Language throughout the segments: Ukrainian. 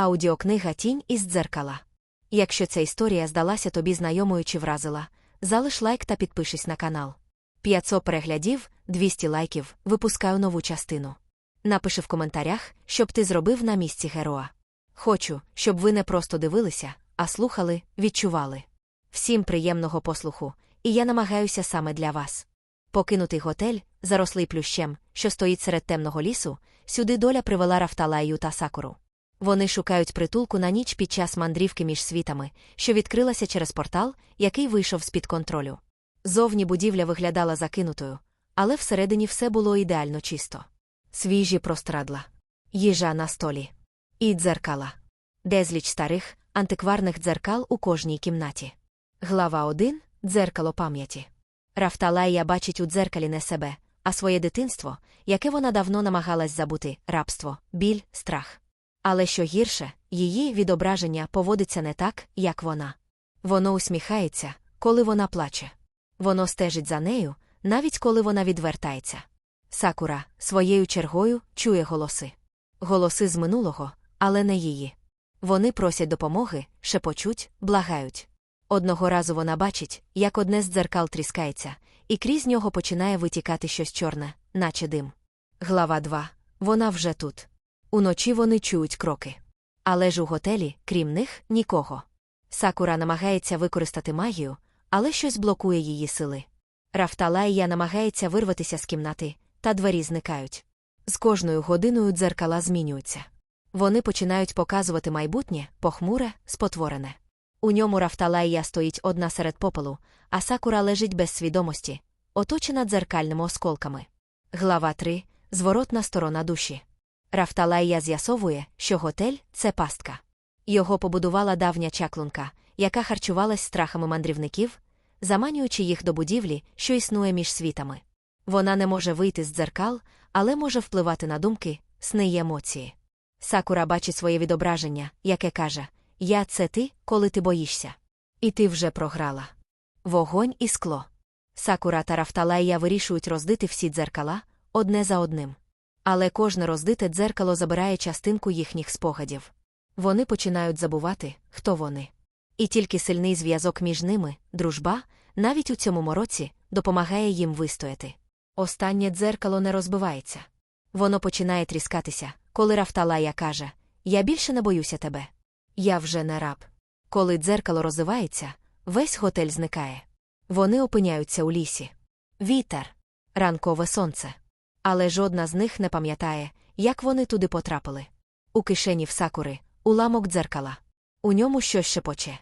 Аудіокнига Тінь із дзеркала. Якщо ця історія здалася тобі знайомою чи вразила, залиш лайк та підпишись на канал. 500 переглядів, 200 лайків, випускаю нову частину. Напиши в коментарях, щоб ти зробив на місці героя. Хочу, щоб ви не просто дивилися, а слухали, відчували. Всім приємного послуху, і я намагаюся саме для вас. Покинутий готель, зарослий плющем, що стоїть серед темного лісу, сюди доля привела Рафталаю та Сакуру. Вони шукають притулку на ніч під час мандрівки між світами, що відкрилася через портал, який вийшов з-під контролю. Зовні будівля виглядала закинутою, але всередині все було ідеально чисто. Свіжі прострадла, їжа на столі і дзеркала. Безліч старих, антикварних дзеркал у кожній кімнаті. Глава 1. Дзеркало пам'яті. Рафталая бачить у дзеркалі не себе, а своє дитинство, яке вона давно намагалась забути рабство, біль, страх. Але що гірше, її відображення поводиться не так, як вона. Воно усміхається, коли вона плаче. Воно стежить за нею, навіть коли вона відвертається. Сакура своєю чергою чує голоси. Голоси з минулого, але не її. Вони просять допомоги, шепочуть, благають. Одного разу вона бачить, як одне з дзеркал тріскається, і крізь нього починає витікати щось чорне, наче дим. Глава 2. Вона вже тут. Уночі вони чують кроки. Але ж у готелі, крім них, нікого. Сакура намагається використати магію, але щось блокує її сили. Рафталая намагається вирватися з кімнати, та двері зникають. З кожною годиною дзеркала змінюються. Вони починають показувати майбутнє, похмуре, спотворене. У ньому Рафталая стоїть одна серед попелу, а сакура лежить без свідомості, оточена дзеркальними осколками. Глава 3. Зворотна сторона душі. Рафталая з'ясовує, що готель це пастка. Його побудувала давня чаклунка, яка харчувалась страхами мандрівників, заманюючи їх до будівлі, що існує між світами. Вона не може вийти з дзеркал, але може впливати на думки, сни й емоції. Сакура бачить своє відображення, яке каже Я це ти, коли ти боїшся. І ти вже програла. Вогонь і скло. Сакура та Рафталая вирішують роздити всі дзеркала одне за одним. Але кожне роздите дзеркало забирає частинку їхніх спогадів. Вони починають забувати, хто вони. І тільки сильний зв'язок між ними, дружба, навіть у цьому мороці, допомагає їм вистояти. Останнє дзеркало не розбивається. Воно починає тріскатися, коли Рафталая каже Я більше не боюся тебе. Я вже не раб. Коли дзеркало роззивається, весь готель зникає. Вони опиняються у лісі. Вітер, ранкове сонце. Але жодна з них не пам'ятає, як вони туди потрапили. У кишені в сакури, уламок дзеркала. У ньому щось шепоче.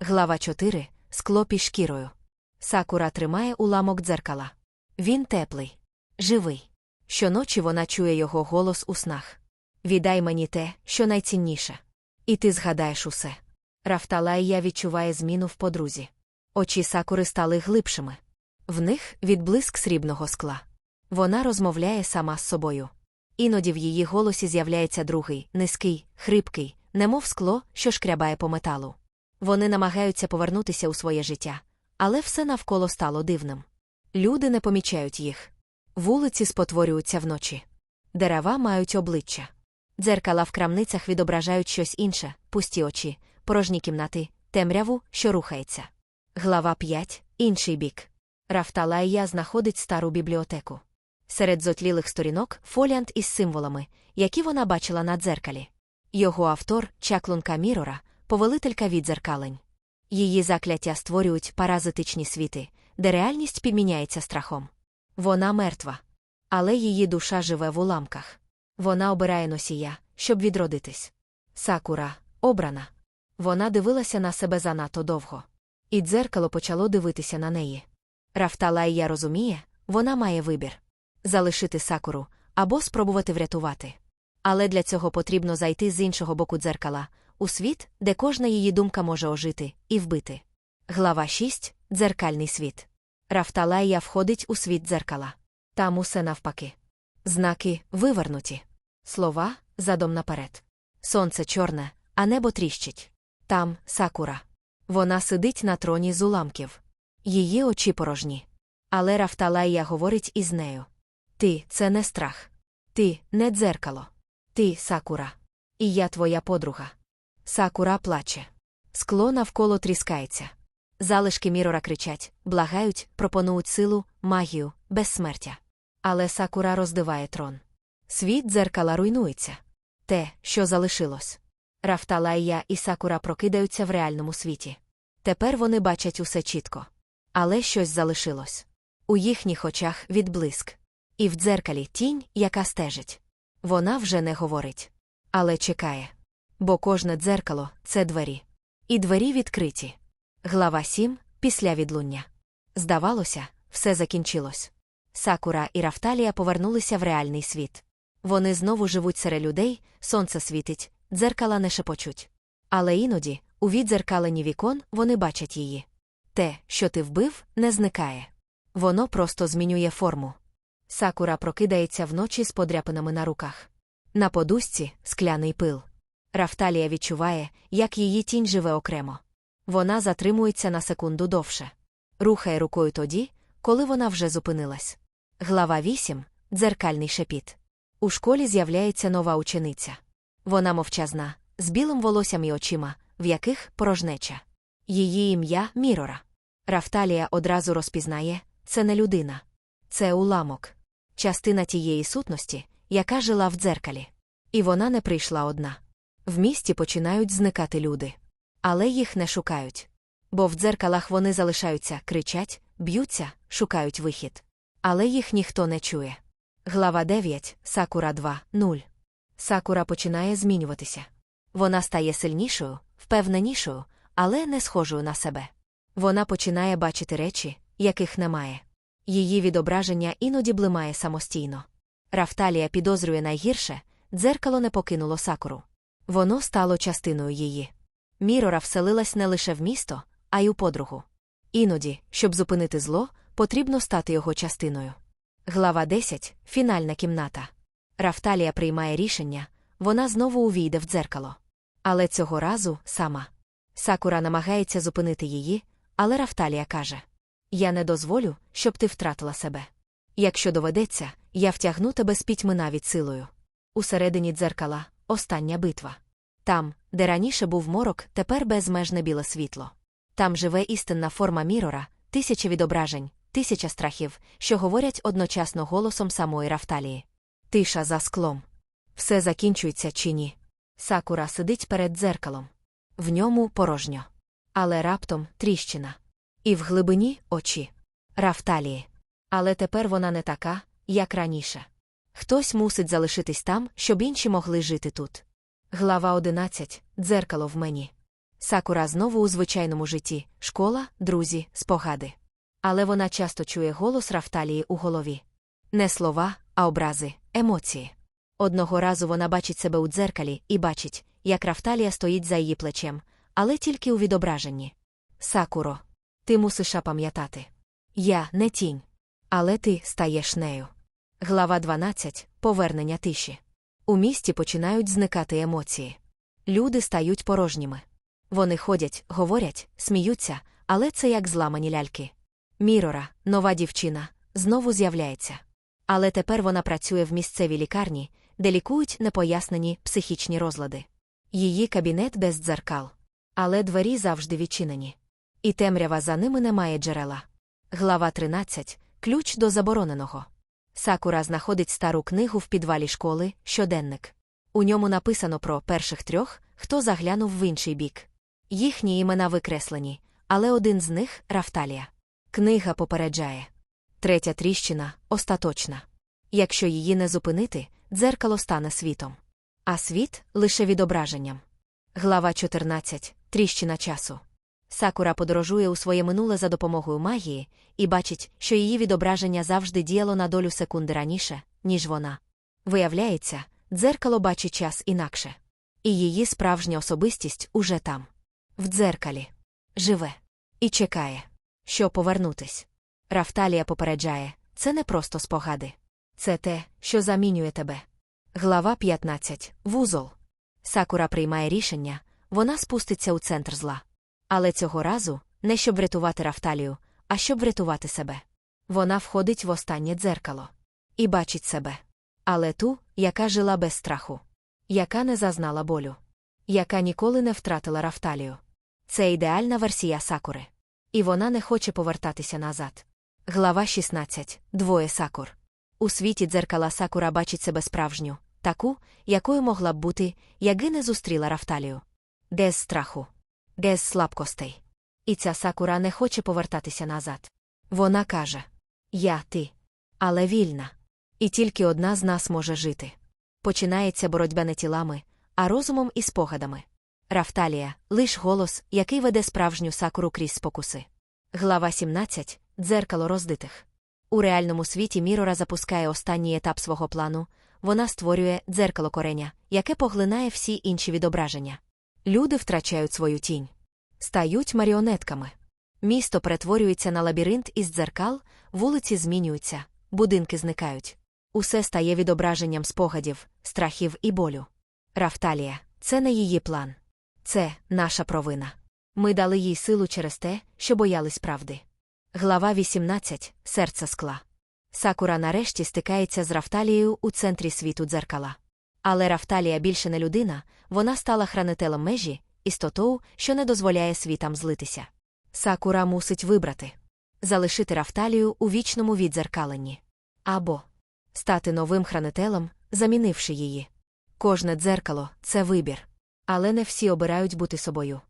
Глава 4. Скло під шкірою. Сакура тримає уламок дзеркала. Він теплий, живий. Щоночі вона чує його голос у снах. Віддай мені те, що найцінніше. І ти згадаєш усе. Рафталая відчуває зміну в подрузі. Очі сакури стали глибшими. В них відблиск срібного скла. Вона розмовляє сама з собою. Іноді в її голосі з'являється другий, низький, хрипкий, немов скло, що шкрябає по металу. Вони намагаються повернутися у своє життя, але все навколо стало дивним. Люди не помічають їх. Вулиці спотворюються вночі. Дерева мають обличчя. Дзеркала в крамницях відображають щось інше, пусті очі, порожні кімнати, темряву, що рухається. Глава 5. Інший бік. Рафталая знаходить стару бібліотеку. Серед зотлілих сторінок фоліант із символами, які вона бачила на дзеркалі. Його автор, чаклунка Мірора, повелителька відзеркалень. Її закляття створюють паразитичні світи, де реальність підміняється страхом. Вона мертва. Але її душа живе в уламках. Вона обирає носія, щоб відродитись. Сакура обрана. Вона дивилася на себе занадто довго. І дзеркало почало дивитися на неї. Рафталайя розуміє, вона має вибір залишити сакуру або спробувати врятувати. Але для цього потрібно зайти з іншого боку дзеркала, у світ, де кожна її думка може ожити і вбити. Глава 6. Дзеркальний світ. Рафталая входить у світ дзеркала. Там усе навпаки. Знаки вивернуті. Слова задом наперед. Сонце чорне, а небо тріщить. Там сакура. Вона сидить на троні з уламків. Її очі порожні. Але Рафталая говорить із нею. Ти це не страх. Ти не дзеркало. Ти сакура. І я твоя подруга. Сакура плаче. Скло навколо тріскається. Залишки Мірора кричать, благають, пропонують силу, магію, безсмертя. Але Сакура роздиває трон. Світ дзеркала руйнується. Те, що залишилось. Рафталая і Сакура прокидаються в реальному світі. Тепер вони бачать усе чітко. Але щось залишилось. У їхніх очах відблиск. І в дзеркалі тінь, яка стежить. Вона вже не говорить. Але чекає. Бо кожне дзеркало це двері. І двері відкриті. Глава 7. Після відлуння. Здавалося, все закінчилось. Сакура і Рафталія повернулися в реальний світ. Вони знову живуть серед людей, сонце світить, дзеркала не шепочуть. Але іноді, у віддзеркалені вікон, вони бачать її. Те, що ти вбив, не зникає. Воно просто змінює форму. Сакура прокидається вночі з подряпинами на руках. На подушці скляний пил. Рафталія відчуває, як її тінь живе окремо. Вона затримується на секунду довше. Рухає рукою тоді, коли вона вже зупинилась. Глава 8. Дзеркальний шепіт. У школі з'являється нова учениця. Вона мовчазна, з білим волоссям і очима, в яких порожнеча. Її ім'я Мірора. Рафталія одразу розпізнає це не людина, це уламок, частина тієї сутності, яка жила в дзеркалі. І вона не прийшла одна. В місті починають зникати люди. Але їх не шукають. Бо в дзеркалах вони залишаються, кричать, б'ються, шукають вихід. Але їх ніхто не чує. Глава 9, Сакура 2, 0. Сакура починає змінюватися. Вона стає сильнішою, впевненішою, але не схожою на себе. Вона починає бачити речі, яких немає. Її відображення іноді блимає самостійно. Рафталія підозрює найгірше дзеркало не покинуло сакуру. Воно стало частиною її. Мірора вселилась не лише в місто, а й у подругу. Іноді, щоб зупинити зло, потрібно стати його частиною. Глава 10. Фінальна кімната. Рафталія приймає рішення вона знову увійде в дзеркало. Але цього разу сама. Сакура намагається зупинити її, але Рафталія каже: Я не дозволю, щоб ти втратила себе. Якщо доведеться, я втягну тебе з пітьми навіть силою. Усередині дзеркала остання битва. Там, де раніше був морок, тепер безмежне біле світло. Там живе істинна форма мірора, тисяча відображень, тисяча страхів, що говорять одночасно голосом самої Рафталії. Тиша за склом. Все закінчується чи ні. Сакура сидить перед дзеркалом. В ньому порожньо. Але раптом тріщина. І в глибині очі. Рафталії. Але тепер вона не така, як раніше. Хтось мусить залишитись там, щоб інші могли жити тут. Глава 11. Дзеркало в мені. Сакура знову у звичайному житті школа, друзі, спогади. Але вона часто чує голос Рафталії у голові. Не слова, а образи, емоції. Одного разу вона бачить себе у дзеркалі і бачить, як Рафталія стоїть за її плечем, але тільки у відображенні. Сакуро, ти мусиш пам'ятати. Я не тінь. Але ти стаєш нею. Глава 12. Повернення тиші. У місті починають зникати емоції. Люди стають порожніми. Вони ходять, говорять, сміються, але це як зламані ляльки. Мірора, нова дівчина, знову з'являється. Але тепер вона працює в місцевій лікарні, де лікують непояснені психічні розлади. Її кабінет без дзеркал. Але двері завжди відчинені. І темрява за ними немає джерела. Глава 13. Ключ до забороненого. Сакура знаходить стару книгу в підвалі школи, щоденник. У ньому написано про перших трьох, хто заглянув в інший бік. Їхні імена викреслені, але один з них Рафталія. Книга попереджає. Третя тріщина остаточна. Якщо її не зупинити, дзеркало стане світом. А світ лише відображенням. Глава 14. Тріщина часу. Сакура подорожує у своє минуле за допомогою магії і бачить, що її відображення завжди діяло на долю секунди раніше, ніж вона. Виявляється, дзеркало бачить час інакше. І її справжня особистість уже там. В дзеркалі. Живе. І чекає, що повернутись. Рафталія попереджає це не просто спогади. Це те, що замінює тебе. Глава 15. Вузол. Сакура приймає рішення вона спуститься у центр зла. Але цього разу не щоб врятувати Рафталію, а щоб врятувати себе. Вона входить в останнє дзеркало і бачить себе. Але ту, яка жила без страху. яка не зазнала болю, яка ніколи не втратила рафталію. Це ідеальна версія сакури. І вона не хоче повертатися назад. Глава 16. Двоє сакур. У світі дзеркала сакура бачить себе справжню, таку, якою могла б бути, якби не зустріла рафталію. Без страху, без слабкостей. І ця сакура не хоче повертатися назад. Вона каже Я, ти. Але вільна. І тільки одна з нас може жити. Починається боротьба не тілами, а розумом і спогадами. Рафталія лиш голос, який веде справжню сакуру крізь спокуси. Глава 17. Дзеркало роздитих. У реальному світі Мірора запускає останній етап свого плану. Вона створює дзеркало кореня, яке поглинає всі інші відображення. Люди втрачають свою тінь, стають маріонетками. Місто перетворюється на лабіринт із дзеркал, вулиці змінюються, будинки зникають. Усе стає відображенням спогадів, страхів і болю. Рафталія це не її план. Це наша провина. Ми дали їй силу через те, що боялись правди. Глава 18. Серце скла. Сакура нарешті стикається з Рафталією у центрі світу дзеркала. Але Рафталія більше не людина, вона стала хранителем межі, істотою, що не дозволяє світам злитися. Сакура мусить вибрати залишити Рафталію у вічному віддзеркаленні. Або стати новим хранителем, замінивши її. Кожне дзеркало це вибір. Але не всі обирають бути собою.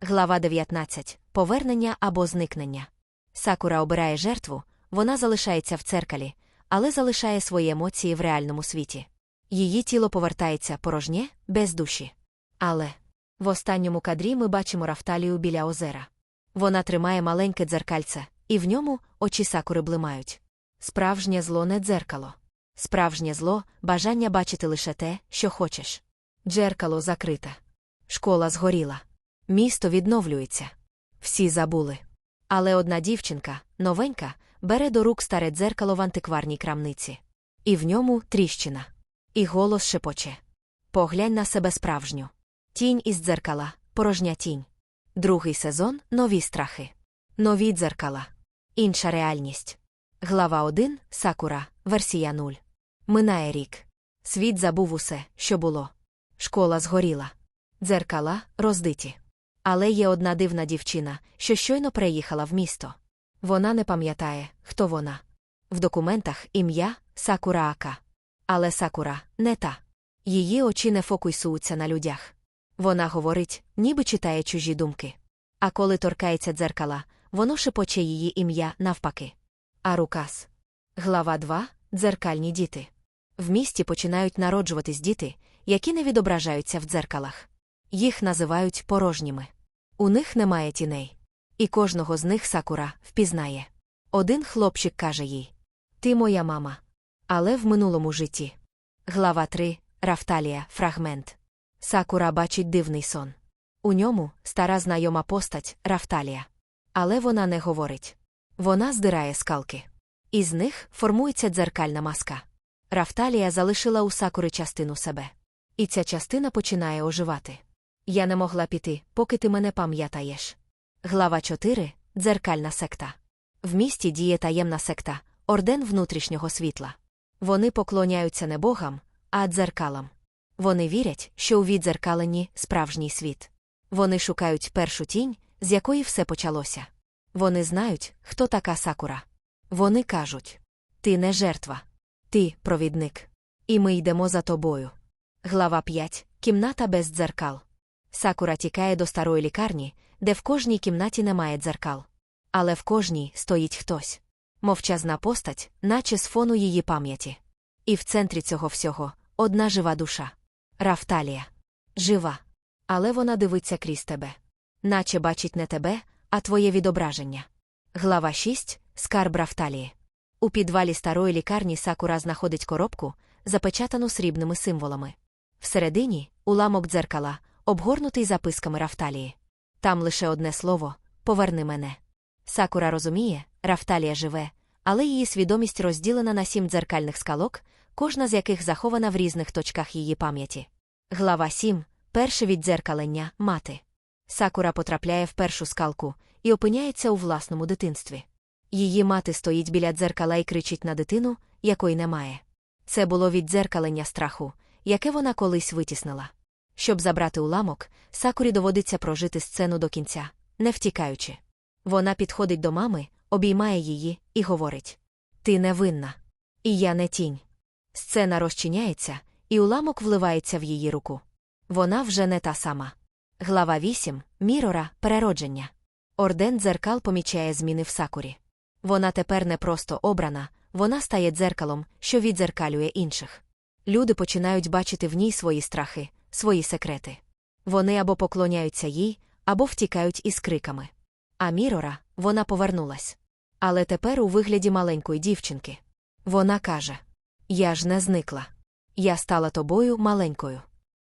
Глава 19. Повернення або зникнення. Сакура обирає жертву, вона залишається в церкалі, але залишає свої емоції в реальному світі. Її тіло повертається порожнє, без душі. Але в останньому кадрі ми бачимо Рафталію біля озера. Вона тримає маленьке дзеркальце, і в ньому очі сакури блимають. Справжнє зло не дзеркало. Справжнє зло бажання бачити лише те, що хочеш. Джеркало закрите. Школа згоріла. Місто відновлюється. Всі забули. Але одна дівчинка, новенька, бере до рук старе дзеркало в антикварній крамниці. І в ньому тріщина. І голос шепоче. Поглянь на себе справжню. Тінь із дзеркала, порожня тінь. Другий сезон нові страхи. Нові дзеркала. Інша реальність. Глава 1. Сакура. Версія 0. Минає рік. Світ забув усе, що було. Школа згоріла. Дзеркала роздиті. Але є одна дивна дівчина, що щойно приїхала в місто. Вона не пам'ятає, хто вона. В документах ім'я Сакура Ака. Але Сакура не та. Її очі не фокусуються на людях. Вона говорить, ніби читає чужі думки. А коли торкається дзеркала, воно шепоче її ім'я навпаки. Арукас. Глава 2. Дзеркальні діти. В місті починають народжуватись діти, які не відображаються в дзеркалах. Їх називають порожніми. У них немає тіней. І кожного з них сакура впізнає. Один хлопчик каже їй Ти моя мама. Але в минулому житті. Глава 3. Рафталія. Фрагмент. Сакура бачить дивний сон. У ньому стара знайома постать Рафталія. Але вона не говорить. Вона здирає скалки. Із них формується дзеркальна маска. Рафталія залишила у сакури частину себе. І ця частина починає оживати. Я не могла піти, поки ти мене пам'ятаєш. Глава 4. Дзеркальна секта. В місті діє таємна секта, орден внутрішнього світла. Вони поклоняються не богам, а дзеркалам. Вони вірять, що у віддзеркаленні справжній світ. Вони шукають першу тінь, з якої все почалося. Вони знають, хто така сакура. Вони кажуть: Ти не жертва, ти провідник. І ми йдемо за тобою. Глава 5. Кімната без дзеркал. Сакура тікає до старої лікарні, де в кожній кімнаті немає дзеркал. Але в кожній стоїть хтось. Мовчазна постать, наче з фону її пам'яті. І в центрі цього всього одна жива душа. Рафталія. Жива. Але вона дивиться крізь тебе. Наче бачить не тебе, а твоє відображення. Глава 6. Скарб Рафталії. У підвалі старої лікарні Сакура знаходить коробку, запечатану срібними символами. Всередині уламок дзеркала, обгорнутий записками Рафталії. Там лише одне слово поверни мене. Сакура розуміє, Рафталія живе, але її свідомість розділена на сім дзеркальних скалок, кожна з яких захована в різних точках її пам'яті. Глава 7. Перше віддзеркалення мати. Сакура потрапляє в першу скалку і опиняється у власному дитинстві. Її мати стоїть біля дзеркала і кричить на дитину, якої немає. Це було віддзеркалення страху, яке вона колись витіснила. Щоб забрати уламок, Сакурі доводиться прожити сцену до кінця, не втікаючи. Вона підходить до мами, обіймає її і говорить: Ти невинна. І я не тінь. Сцена розчиняється, і уламок вливається в її руку. Вона вже не та сама. Глава 8. Мірора. Переродження. Орден дзеркал помічає зміни в Сакурі. Вона тепер не просто обрана, вона стає дзеркалом, що віддзеркалює інших. Люди починають бачити в ній свої страхи, свої секрети. Вони або поклоняються їй, або втікають із криками. А Мірора, вона повернулась. Але тепер у вигляді маленької дівчинки. Вона каже: Я ж не зникла. Я стала тобою маленькою.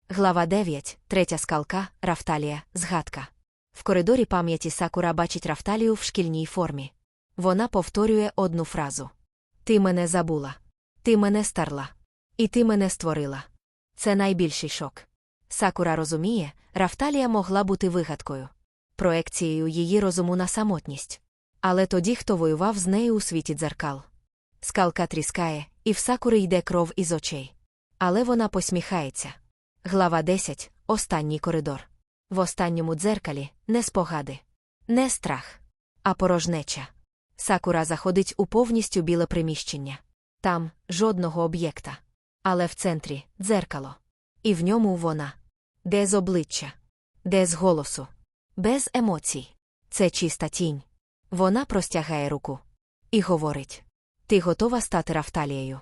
Глава 9, третя скалка, Рафталія, згадка. В коридорі пам'яті Сакура бачить Рафталію в шкільній формі. Вона повторює одну фразу: Ти мене забула. Ти мене старла. І ти мене створила. Це найбільший шок. Сакура розуміє, Рафталія могла бути вигадкою, проекцією її розуму на самотність. Але тоді хто воював з нею у світі дзеркал. Скалка тріскає, і в Сакури йде кров із очей. Але вона посміхається. Глава 10. Останній коридор. В останньому дзеркалі не спогади, не страх, а порожнеча. Сакура заходить у повністю біле приміщення. Там жодного об'єкта. Але в центрі дзеркало. І в ньому вона. Без обличчя, без голосу, без емоцій. Це чиста тінь. Вона простягає руку і говорить: Ти готова стати Рафталією?